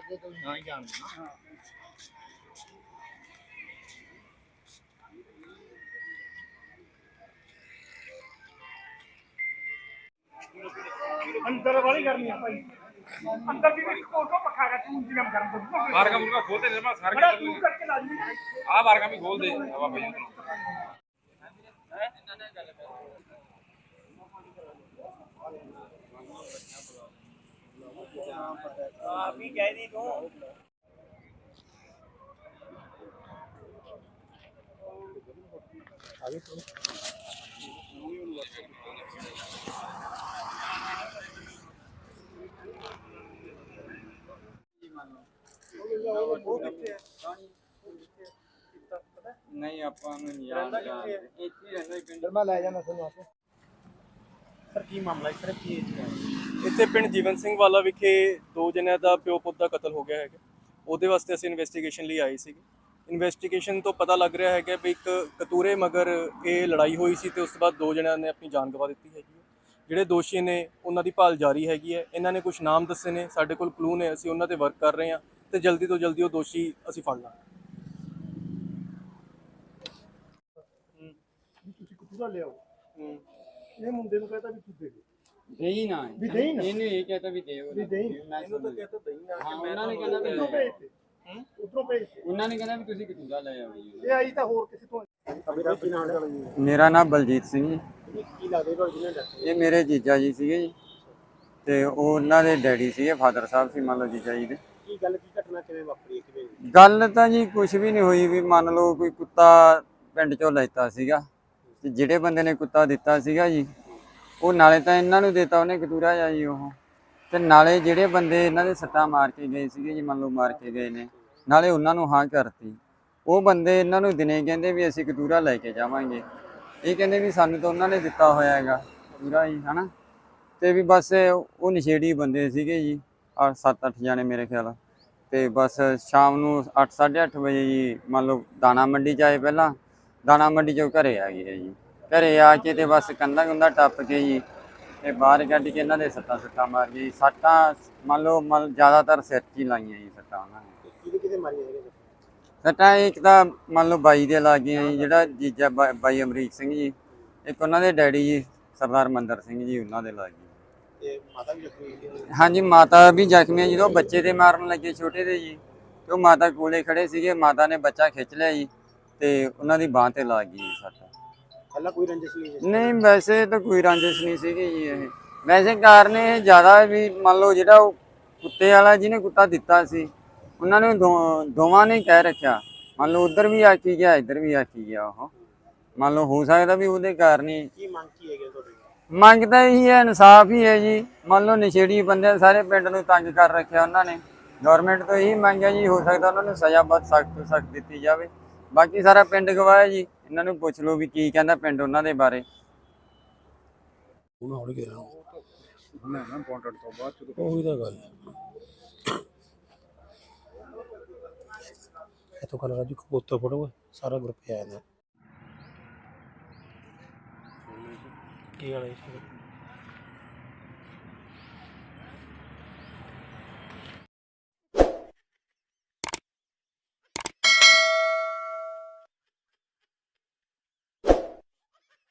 ਕਰਦੇ ਤੁਸੀਂ ਨਾ ਹੀ ਜਾਣਦੇ ਨਾ। ਅੰਦਰ ਵਾਲੀ ਕਰਨੀ ਆ ਭਾਈ। ਅੰਦਰ ਦੀ ਵੀ ਤੋਂ ਪੱਖਾ ਕਰ ਤੂੰ ਇੰਤਜ਼ਾਮ ਕਰ ਦੋ ਬਾਰਗਾ ਮੁਰਗਾ ਖੋਲਦੇ ਨੇ ਮੈਂ ਸਾਰ ਜੀ ਆ ਬਾਰਗਾ ਵੀ ਖੋਲ ਦੇ ਹਵਾ ਪਈ ਆਪ ਹੀ ਕਹਿ ਦੀ ਤੂੰ ਨਹੀਂ ਆਪਾਂ ਨੂੰ ਨਹੀਂ ਯਾਦ ਇੱਥੇ ਹੀ ਰਹਿੰਦਾ ਹੀ ਪਿੰਡ। ਮੈਂ ਲੈ ਜਾਣਾ ਤੁਹਾਨੂੰ ਆਪੇ ਸਰ ਕੀ ਮਾਮਲਾ ਇਸ ਤਰ੍ਹਾਂ ਕੀ ਹੈ? ਇੱਥੇ ਪਿੰਡ ਜੀਵਨ ਸਿੰਘ ਵਾਲਾ ਵਿਖੇ ਦੋ ਜਣਿਆਂ ਦਾ ਪਿਓ ਪੁੱਤ ਦਾ ਕਤਲ ਹੋ ਗਿਆ ਹੈਗਾ। ਉਹਦੇ ਵਾਸਤੇ ਅਸੀਂ ਇਨਵੈਸਟੀਗੇਸ਼ਨ ਲਈ ਆਏ ਸੀਗੇ। ਇਨਵੈਸਟੀਗੇਸ਼ਨ ਤੋਂ ਪਤਾ ਲੱਗ ਰਿਹਾ ਹੈਗਾ ਵੀ ਇੱਕ ਕਤੂਰੇ ਮਗਰ ਇਹ ਲੜਾਈ ਹੋਈ ਸੀ ਤੇ ਉਸ ਤੋਂ ਬਾਅਦ ਦੋ ਜਣਿਆਂ ਨੇ ਆਪਣੀ ਜਾਨ ਗਵਾ ਦਿੱਤੀ ਹੈਗੀ ਹੈ। ਜਿਹੜੇ ਦੋਸ਼ੀ ਨੇ, ਉਹਨਾਂ ਦੀ ਭਾਲ ਜਾਰੀ ਹੈਗੀ ਹੈ। ਇਹਨਾਂ ਨੇ ਕੁਝ ਨਾਮ ਦੱਸੇ ਨੇ, ਸਾਡੇ ਕੋਲ ਕਲੂ ਨੇ, ਅਸੀਂ ਉਹਨਾਂ ਤੇ ਵਰਕ ਕਰ ਰਹੇ ਹਾਂ ਤੇ ਜਲਦੀ ਤੋਂ ਜਲਦੀ ਉਹ ਦੋਸ਼ੀ ਅਸੀਂ ਫੜ ਲਾਂਗੇ। ਤੁਸੀਂ ਕਤੂਰਾ ਲਿਆਓ। ਇਹ ਮੁੰਡੇ ਨੂੰ ਕਹਤਾ ਵੀ ਤੂੰ ਦੇ ਦੇ। ਦੇਈ ਨਾ। ਵੀ ਦੇਈ ਨਾ। ਇਹਨੂੰ ਇਹ ਕਹਤਾ ਵੀ ਦੇ ਵੀ ਦੇਈ ਨਾ। ਇਹਨੂੰ ਤਾਂ ਕਹਤਾ ਦੇਈ ਨਾ ਹਾਂ ਉਹਨਾਂ ਨੇ ਕਹਿੰਦਾ ਵੀ ਉਧਰੋਂ ਭੇਜ ਤੇ ਉਧਰੋਂ ਭੇਜ ਤੇ ਉਹਨਾਂ ਨੇ ਕਹਿੰਦਾ ਵੀ ਤੁਸੀਂ ਕਿਤੂਦਾ ਲੈ ਆਓ ਜੀ। ਇਹ ਆਈ ਤਾਂ ਹੋਰ ਕਿਸੇ ਤੋਂ ਮੇਰਾ ਕੀ ਨਾਮ ਹੈ ਮੇਰਾ ਨਾਮ ਬਲਜੀਤ ਸਿੰਘ ਜੀ ਕੀ ਲੱਗਦੇ ਜਿਹਨੇ ਦੱਸ ਇਹ ਮੇਰੇ ਜੀਜਾ ਜੀ ਸੀਗੇ ਜੀ। ਤੇ ਉਹ ਉਹਨਾਂ ਦੇ ਡੈਡੀ ਸੀਗੇ ਫਾਦਰ ਸਾਹਿਬ ਸੀ ਮੰਨ ਲਓ ਜੀਜਾ ਜੀ ਦੇ। ਕੀ ਗੱਲ ਕੀ ਘਟਨਾ ਕਿਵੇਂ ਵਾਪਰੀ ਕਿਵੇਂ ਗੱਲ ਤਾਂ ਜੀ ਕੁਝ ਵੀ ਨਹੀਂ ਹੋਈ ਵੀ ਮੰਨ ਲਓ ਕੋਈ ਕੁੱਤਾ ਪਿੰਡ ਚੋਂ ਲੈਤਾ ਸੀਗਾ। ਤੇ ਜਿਹੜੇ ਬੰਦੇ ਨੇ ਕੁੱਤਾ ਦਿੱਤਾ ਸੀਗਾ ਜੀ ਉਹ ਨਾਲੇ ਤਾਂ ਇਹਨਾਂ ਨੂੰ ਦੇਤਾ ਉਹਨੇ ਕਤੂਰਾ ਜਾ ਜੀ ਉਹ। ਤੇ ਨਾਲੇ ਜਿਹੜੇ ਬੰਦੇ ਇਹਨਾਂ ਦੇ ਸੱਟਾਂ ਮਾਰ ਕੇ ਗਏ ਸੀਗੇ ਜੀ, ਮੰਨ ਲਓ ਮਾਰ ਕੇ ਗਏ ਨੇ, ਨਾਲੇ ਉਹਨਾਂ ਨੂੰ ਹਾਂ ਕਰਤੀ। ਉਹ ਬੰਦੇ ਇਹਨਾਂ ਨੂੰ ਦਿਨੇ ਕਹਿੰਦੇ ਵੀ ਅਸੀਂ ਕਤੂਰਾ ਲੈ ਕੇ ਜਾਵਾਂਗੇ। ਇਹ ਕਹਿੰਦੇ ਵੀ ਸਾਨੂੰ ਤਾਂ ਉਹਨਾਂ ਨੇ ਦਿੱਤਾ ਹੋਇਆ ਹੈਗਾ, ਕਤੂਰਾ ਜੀ ਹਨਾ? ਤੇ ਵੀ ਬਸ ਉਹ ਨਸ਼ੇੜੀ ਬੰਦੇ ਸੀਗੇ ਜੀ ਆ 7-8 ਜਾਣੇ ਮੇਰੇ ਖਿਆਲ। ਤੇ ਬਸ ਸ਼ਾਮ ਨੂੰ 8:30 ਵਜੇ ਜੀ, ਮੰਨ ਲਓ ਦਾਣਾ ਮੰਡੀ ਚ ਆਏ ਪਹਿਲਾਂ, ਦਾਣਾ ਮੰਡੀ ਚੋਂ ਘਰੇ ਆ ਗਏ ਜੀ। ਘਰੇ ਆ ਕੇ ਤੇ ਬਸ ਕੰਧਾ ਕੁੰਧਾ ਟੱਪ ਕੇ ਜੀ ਤੇ ਬਾਹਰ ਕੱਢ ਕੇ ਇਹਨਾਂ ਦੇ ਸੱਟਾਂ ਸੁੱਟਾਂ ਮਾਰ ਜੀ। ਸੱਟਾਂ ਮੰਨ ਲਓ ਮੰਨ ਜ਼ਿਆਦਾਤਰ ਸਿਰ 'ਚ ਹੀ ਲਾਈਆਂ ਜੀ ਸੱਟਾਂ ਉਹਨਾਂ ਨੇ। ਕਿਹਦੇ ਕਿਹਦੇ ਮਾਰੀਆਂ ਹੈਗੇ ਸੱਟਾਂ ਇੱਕ ਤਾਂ ਮੰਨ ਲਓ ਬਾਈ ਦੇ ਲੱਗ ਗਈਆਂ ਜੀ ਜਿਹੜਾ ਜੀਜਾ ਬਾ- ਬਾਈ ਅਮਰੀਕ ਸਿੰਘ ਜੀ ਇੱਕ ਉਹਨਾਂ ਦੇ ਡੈਡੀ ਜੀ ਸਰਦਾਰ ਮੰਦਰ ਸਿੰਘ ਜੀ ਉਹਨਾਂ ਦੇ ਲੱਗ ਗਈ ਤੇ ਮਾਤਾ ਵੀ ਜ਼ਖਮੀ ਹੋਈ ਹਾਂਜੀ ਮਾਤਾ ਵੀ ਜ਼ਖਮੀ ਹੈ ਜਦੋਂ ਬੱਚੇ ਦੇ ਮਾਰਨ ਲੱਗੇ ਛੋਟੇ ਦੇ ਜੀ ਤੇ ਉਹ ਮਾਤਾ ਕੋਲੇ ਖੜੇ ਸੀਗੇ ਮਾਤਾ ਨੇ ਬੱਚਾ ਖਿੱਚ ਲਿਆ ਜੀ ਤੇ ਉਹਨਾਂ ਦੀ ਬਾਹ ਤੇ ਲੱਗ ਗਈ ਜੀ ਸੱਟ। ਪਹਿਲਾਂ ਕੋਈ ਰੰਜਿਸ਼ ਨਹੀਂ ਨਹੀਂ ਵੈਸੇ ਤਾਂ ਕੋਈ ਰੰਜਿਸ਼ ਨਹੀਂ ਸੀਗੀ ਜੀ ਇਹ। ਵੈਸੇ ਕਾਰਨ ਇਹ ਜ਼ਿਆਦਾ ਵੀ ਮੰਨ ਲਓ ਜਿਹੜਾ ਉਹ ਕੁੱਤੇ ਵਾਲਾ ਜਿਹਨੇ ਕੁੱਤਾ ਦਿੱਤਾ ਸੀ ਉਹਨਾਂ ਨੇ ਦੋ- ਦੋਵਾਂ ਨੇ ਕਹਿ ਰੱਖਿਆ। ਮੰਨ ਲਓ ਉਧਰ ਵੀ ਆਖੀ ਗਿਆ ਇੱਧਰ ਵੀ ਆਖੀ ਗਿਆ ਉਹ। ਮੰਨ ਲਓ ਹੋ ਸਕਦਾ ਵੀ ਉਹਦੇ ਕਾਰਨ ਹੀ ਕੀ ਮੰਗ ਕੀ ਹੈਗੀ ਤੁਹਾਡੀ? ਮੰਗ ਤਾਂ ਇਹੀ ਹੈ ਇਨਸਾਫ ਹੀ ਹੈ ਜੀ। ਮੰਨ ਲਓ ਨਸ਼ੇੜੀ ਬੰਦੇ ਸਾਰੇ ਪਿੰਡ ਨੂੰ ਤੰਗ ਕਰ ਰੱਖਿਆ ਉਹਨਾਂ ਨੇ। ਗਵਰਨਮੈਂਟ ਤੋਂ ਇਹੀ ਮੰਗ ਹੈ ਜੀ ਹੋ ਸਕਦਾ ਉਹਨਾਂ ਨੂੰ ਸਜ਼ਾ ਬਹੁਤ ਸਖਤ ਤੋਂ ਸਖਤ ਦਿੱਤੀ ਜਾਵੇ। ਬਾਕੀ ਸਾਰਾ ਪਿੰਡ ਗਵਾਹ ਹੈ ਜੀ। ਇਹਨਾਂ ਨੂੰ ਪੁੱਛ ਲਓ ਵੀ ਕੀ ਕਹਿੰਦਾ ਪਿੰਡ ਉਹਨਾਂ ਦੇ ਬਾਰੇ। ਉਹਨਾਂ ਹੌਲੀ ਗਿਆ। ਮੈਂ ਨਾ ਪੌਂਟਡ ਤੋਂ ਬਾਅਦ ਚ ਉਹੀ ਤਾਂ ਗੱਲ ਇਹ ਤਾਂ ਕੱਲ ਰਾਜੂ ਕਬੂਤਰ ਫੜੋ ਸਾਰਾ ਗਰੁੱਪ ਆਇਆ ਨਾ ਕੀ ਹੈ